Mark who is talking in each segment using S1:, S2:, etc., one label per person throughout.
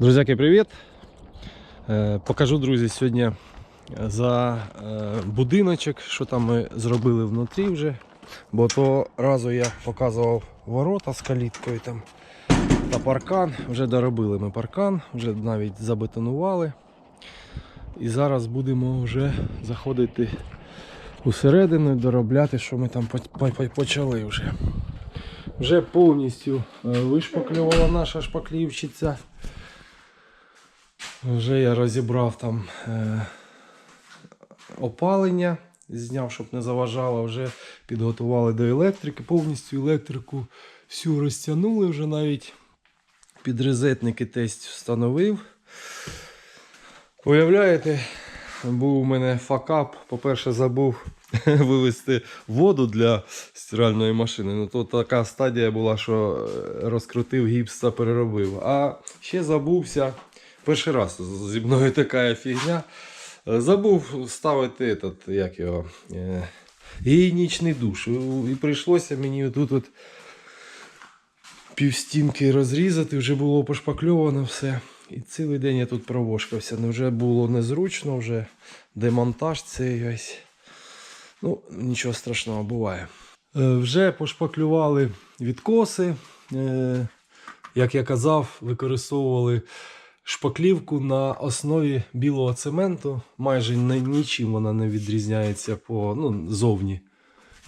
S1: Друзяки, привіт! Е, Покажу, друзі, сьогодні за е, будиночок, що там ми зробили внутрі вже. Бо то разу я показував ворота з каліткою там та паркан. Вже доробили ми паркан, вже навіть забетонували. І зараз будемо вже заходити усередину і доробляти, що ми там по- по- по- почали вже. Вже повністю е, вишпаклювала наша шпаклівщиця. Вже я розібрав там е, опалення, зняв, щоб не заважало, вже підготували до електрики, повністю електрику всю розтягнули, вже навіть підрезетники тесть встановив. Уявляєте, був у мене факап. По-перше, забув вивести воду для стиральної машини. Ну, то така стадія була, що е, розкрутив гіпс та переробив. А ще забувся. Перший раз зі мною така фігня. Е, Забув ставити этот, як його, е, гігієнічний душ. І прийшлося мені тут от півстінки розрізати, вже було пошпакльовано все. І цілий день я тут провошкався. Ну, вже було незручно, вже демонтаж цей весь. Ну, нічого страшного буває. Е, Вже пошпаклювали відкоси. Як я казав, використовували шпаклівку на основі білого цементу. Майже нічим вона не відрізняється по, ну, зовні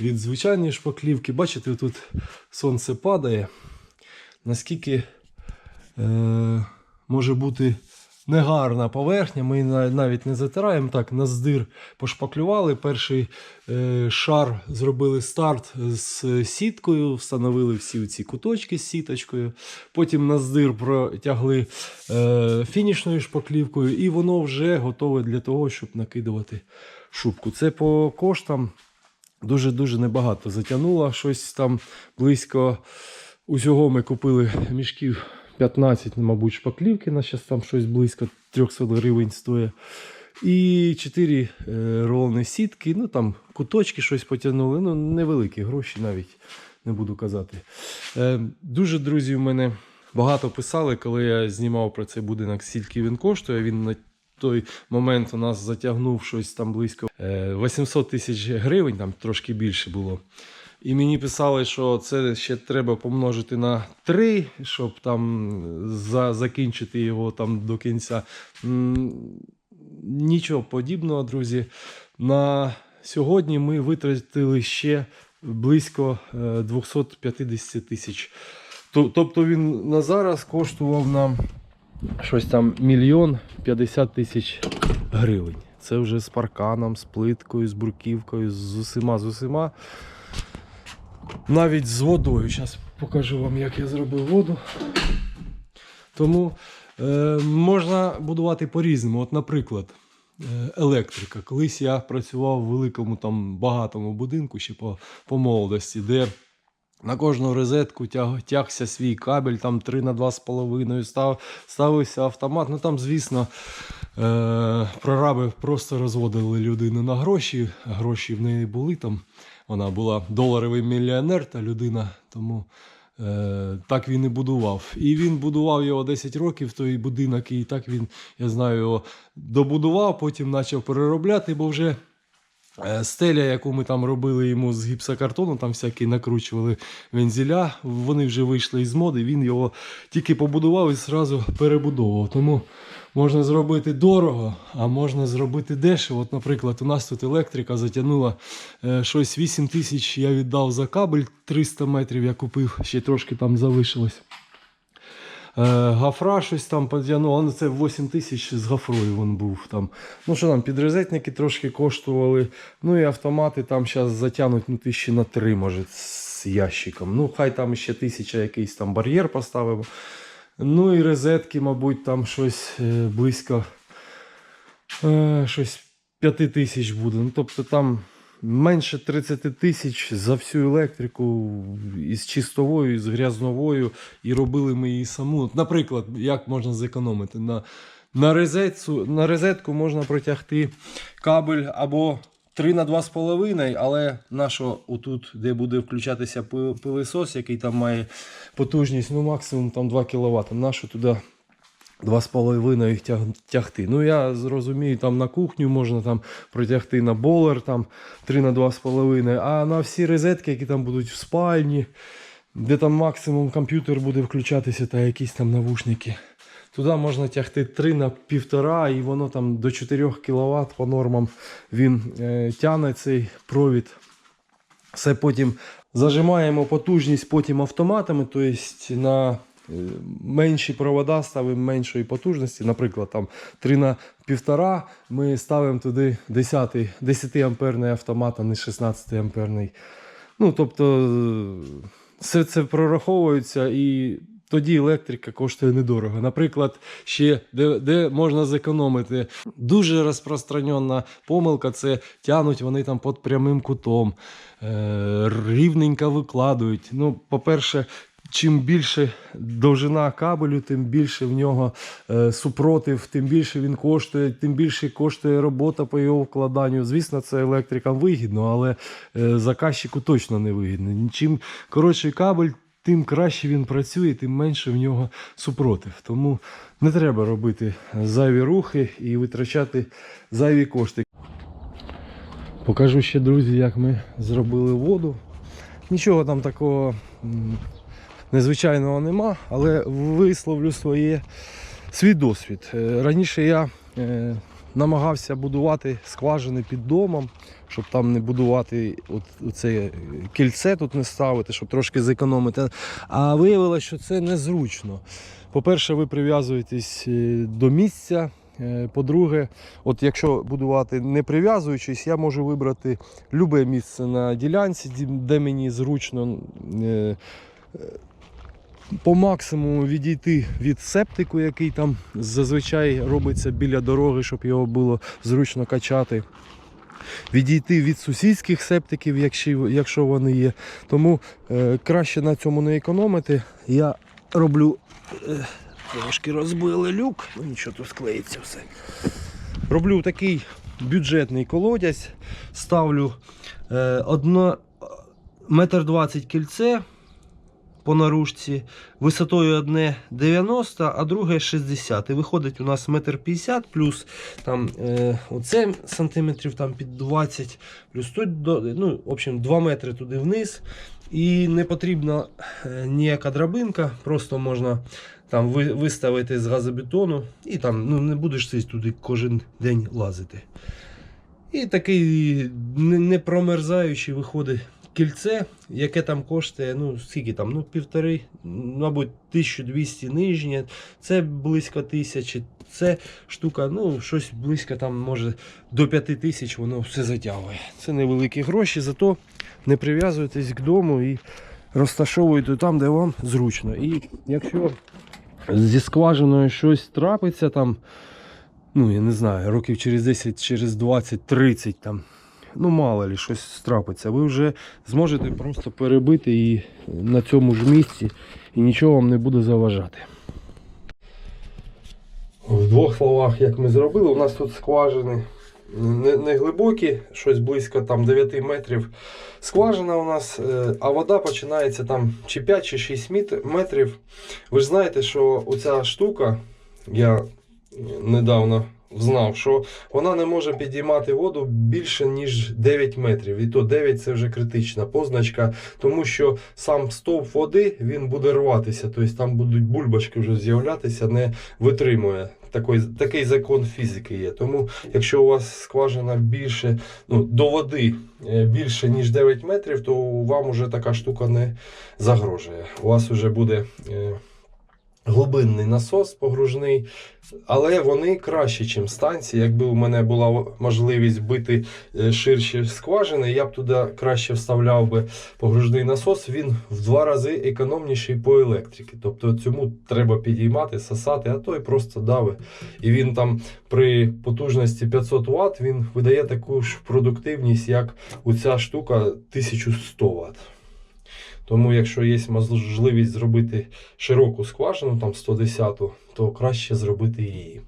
S1: від звичайної шпаклівки. Бачите, тут сонце падає. Наскільки е, може бути негарна поверхня. Ми навіть не затираємо так, на здир пошпаклювали. Перший е, шар зробили старт з сіткою, встановили всі ці куточки з сіточкою. Потім на здир протягли е, фінішною шпаклівкою, і воно вже готове для того, щоб накидувати шубку. Це по коштам дуже-дуже небагато затягнуло. Щось там близько. Усього ми купили мішків 15, мабуть, шпаклівки. На зараз там щось близько 300 гривень стоїть. І 4 е, рулони сітки, ну там куточки щось потягнули. Ну, невеликі гроші навіть не буду казати. Е, дуже друзі в мене багато писали, коли я знімав про цей будинок, скільки він коштує. Він на той момент у нас затягнув щось там близько е, 800 тисяч гривень, там трошки більше було. І мені писали, що це ще треба помножити на 3, щоб там за, закінчити його там до кінця. Нічого подібного, друзі. На сьогодні ми витратили ще близько е, 250 тисяч. Тобто він на зараз коштував нам щось там мільйон 50 тисяч гривень. Це вже з парканом, з плиткою, з бруківкою, з усіма, з усіма. Навіть з водою. Зараз покажу вам, як я зробив воду. Тому е, можна будувати по-різному. От, наприклад, е, електрика. Колись я працював в великому там багатому будинку ще по, по молодості, де на кожну розетку тяг, тягся свій кабель, там 3 на 2,5 став, ставився автомат. Ну там, звісно, е, прораби просто розводили людину на гроші. Гроші в неї були там. Вона була доларовий мільйонер та людина, тому е, так він і будував. І він будував його 10 років, той будинок, і так він, я знаю, його добудував, потім почав переробляти, бо вже Стеля, яку ми там робили йому з гіпсокартону, там всякі накручували вензеля, вони вже вийшли із моди, він його тільки побудував і зразу перебудовував. Тому можна зробити дорого, а можна зробити дешево. От, наприклад, у нас тут електрика затягнула е, щось 8 тисяч, я віддав за кабель 300 метрів, я купив, ще трошки там залишилось. Е, Гафра щось там потягнуло, ну це 8 тисяч з гафрою він був там. Ну що там, підрезетники трошки коштували. Ну і автомати там зараз затягнуть ну, тисячі на три, може, з ящиком. Ну, хай там ще тисяча якийсь там бар'єр поставимо. Ну і розетки, мабуть, там щось е, близько е, щось 5 тисяч буде. Ну, тобто там менше 30 тисяч за всю електрику із чистовою, і з грязновою, і робили ми її саму. Наприклад, як можна зекономити? На, на, розетку, на розетку можна протягти кабель або 3 на 2,5, але нашо отут, де буде включатися пи- пилисос, який там має потужність, ну максимум там 2 кВт, нащо туди Два з половиною їх тяг- тягти. Ну, я зрозумію, там на кухню можна там протягти на болер, там 3 на 2,5, а на всі розетки, які там будуть в спальні, де там максимум комп'ютер буде включатися та якісь там навушники. Туди можна тягти 3 на 1,5 і воно там до 4 кВт по нормам він е, тягне цей провід. Все потім зажимаємо потужність потім автоматами, тобто на менші провода ставимо меншої потужності, наприклад, там 3 на 1,5 ми ставимо туди 10, 10 амперний автомат, а не 16 амперний. Ну, тобто, е, все це прораховується і тоді електрика коштує недорого. Наприклад, ще де, де можна зекономити. Дуже розпространена помилка це тянуть вони там під прямим кутом, е, рівненько викладують. Ну, по-перше, чим більше довжина кабелю, тим більше в нього е, супротив, тим більше він коштує, тим більше коштує робота по його вкладанню. Звісно, це електрикам вигідно, але е, заказчику точно не вигідно. Чим коротший кабель, тим краще він працює, тим менше в нього супротив. Тому не треба робити зайві рухи і витрачати зайві кошти. Покажу ще, друзі, як ми зробили воду. Нічого там такого незвичайного нема, але висловлю своє, свій досвід. Е, Раніше я е, намагався будувати скважини під домом, щоб там не будувати це кільце тут не ставити, щоб трошки зекономити. А виявилося, що це незручно. По-перше, ви прив'язуєтесь е, до місця. По-друге, от якщо будувати не прив'язуючись, я можу вибрати любе місце на ділянці, де мені зручно по максимуму відійти від септику, який там зазвичай робиться біля дороги, щоб його було зручно качати. Відійти від сусідських септиків, якщо, вони є. Тому е, краще на цьому не економити. Я роблю. Е, трошки розбили люк, ну нічого тут склеїться все. Роблю такий бюджетний колодязь, ставлю е, одно, метр двадцять кільце по наружці, висотою одне 90, а друге 60. І виходить у нас метр 50 плюс там е, оце сантиметрів там під 20, плюс тут до, ну, в общем, 2 метри туди вниз. І не потрібна е, ніяка драбинка, просто можна там виставити з газобетону і там ну, не будеш ти туди кожен день лазити. І такий не, не промерзаючий виходить кільце, яке там коштує, ну скільки там, ну півтори, мабуть, 1200 нижнє, це близько тисячі, це штука, ну щось близько там, може, до 5000 воно все затягує. Це невеликі гроші, зато не прив'язуйтесь к дому і розташовуйте там, де вам зручно. І якщо зі скважиною щось трапиться там, ну я не знаю, років через 10, через 20, 30 там. Ну, мало ли, щось трапиться. Ви вже зможете просто перебити її на цьому ж місці і нічого вам не буде заважати. В двох словах, як ми зробили, у нас тут скважини не, не глибокі, щось близько там 9 метрів. Скважина у нас, е, а вода починається там чи 5 чи 6 метрів. Ви ж знаєте, що оця штука, я недавно знав, що вона не може підіймати воду більше, ніж 9 метрів. І то 9 це вже критична позначка, тому що сам стовп води він буде рватися, тобто там будуть бульбашки вже з'являтися, не витримує. Такий, такий закон фізики є. Тому, якщо у вас скважина більше ну, до води е, більше, ніж 9 метрів, то вам уже така штука не загрожує. У вас вже буде. Глибинний насос погружний, але вони краще, ніж станції. Якби у мене була можливість бити е, ширші скважини, я б туди краще вставляв би погружний насос. Він в два рази економніший по електриці. Тобто цьому треба підіймати, сосати, а той просто дави. І він там при потужності 500 Вт він видає таку ж продуктивність, як оця штука 1100 Вт. Тому, якщо є можливість зробити широку скважину, там 110, то краще зробити її.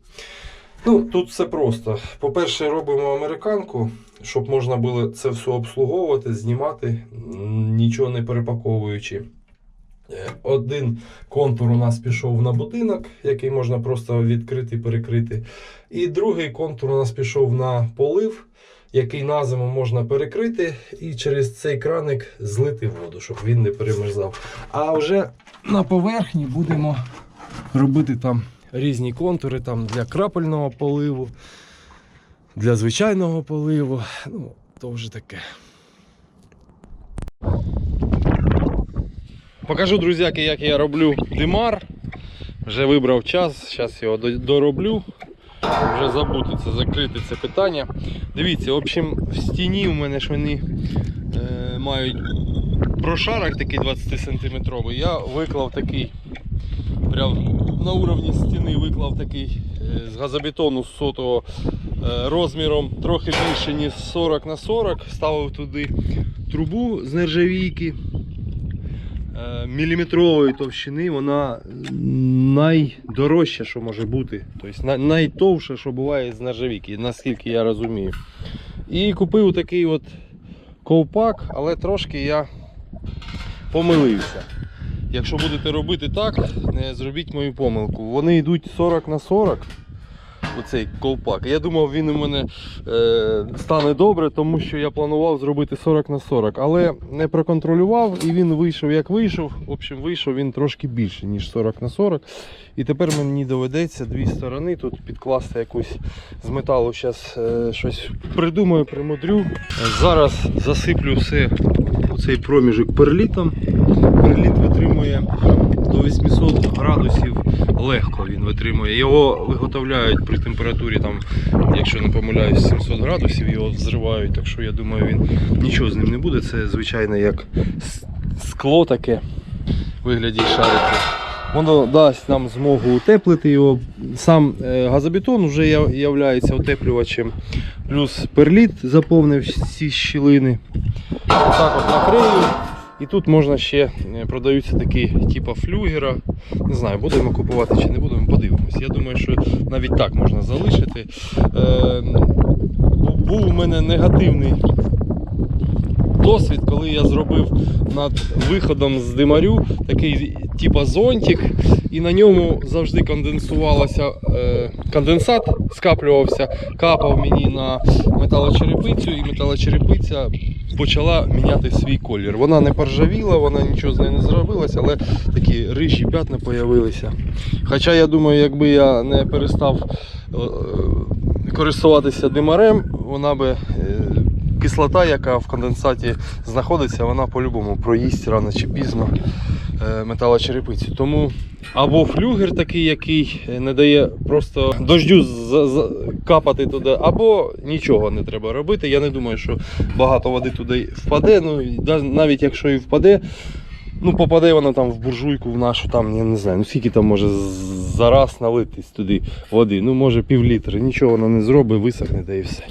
S1: Ну, тут все просто. По-перше, робимо американку, щоб можна було це все обслуговувати, знімати, нічого не перепаковуючи. Е, Один контур у нас пішов на будинок, який можна просто відкрити перекрити. І другий контур у нас пішов на полив, який на зиму можна перекрити і через цей краник злити воду, щоб він не перемерзав. А вже на поверхні будемо робити там різні контури там для крапельного поливу, для звичайного поливу. Ну, то вже таке. Покажу, друзяки, як я роблю димар. Вже вибрав час, зараз його дороблю. Вже забути це, закрити це питання. Дивіться, в общем, в стіні у мене ж вони е, мають прошарок такий 20 сантиметровий. Я виклав такий, прям на уровні стіни виклав такий е, з газобетону сотого е, розміром трохи більше, ніж 40 на 40. Ставив туди трубу з нержавійки міліметрової товщини, вона найдорожча, що може бути. Тобто най- найтовша, що буває з нержавійки, наскільки я розумію. І купив такий от ковпак, але трошки я помилився. Якщо будете робити так, не зробіть мою помилку. Вони йдуть 40 на 40. Оцей ковпак. Я думав, він у мене е, стане добре, тому що я планував зробити 40 на 40, але не проконтролював і він вийшов як вийшов. В общем, вийшов він трошки більше, ніж 40 на 40. І тепер мені доведеться дві сторони тут підкласти якусь з металу. Зараз е, щось придумаю, примудрю. Зараз засиплю все у цей проміжок перлітом. Перліт витримує до 800 градусів легко він витримує. Його виготовляють при температурі, там, якщо не помиляюсь, 700 градусів, його взривають, так що я думаю, він нічого з ним не буде. Це звичайно як скло таке вигляді шарики. Воно дасть нам змогу утеплити його. Сам е, газобетон вже є- утеплювачем. Плюс перліт заповнив всі щілини. Так от накрию. І тут можна ще е, продаються такі типу флюгера. Не знаю, будемо купувати чи не будемо, подивимось. Я думаю, що навіть так можна залишити. Е, був у мене негативний досвід, коли я зробив над виходом з димарю такий типа зонтик, і на ньому завжди конденсувалося е, конденсат, скаплювався, капав мені на металочерепицю, і металочерепиця почала міняти свій колір. Вона не поржавіла, вона нічого з нею не зробилася, але такі рижі п'ятна з'явилися. Хоча я думаю, якби я не перестав е, користуватися димарем, вона би. е, Кислота, яка в конденсаті знаходиться, вона по-любому проїсть рано чи пізно металочерепицю. Тому або флюгер такий, який не дає просто дождю капати туди, або нічого не треба робити. Я не думаю, що багато води туди впаде. Ну, навіть якщо і впаде, ну попаде вона там в буржуйку в нашу, там, я не знаю, ну скільки там може з- за раз налитись туди води. Ну, може пів літра. Нічого вона не зробить, висохне та і все.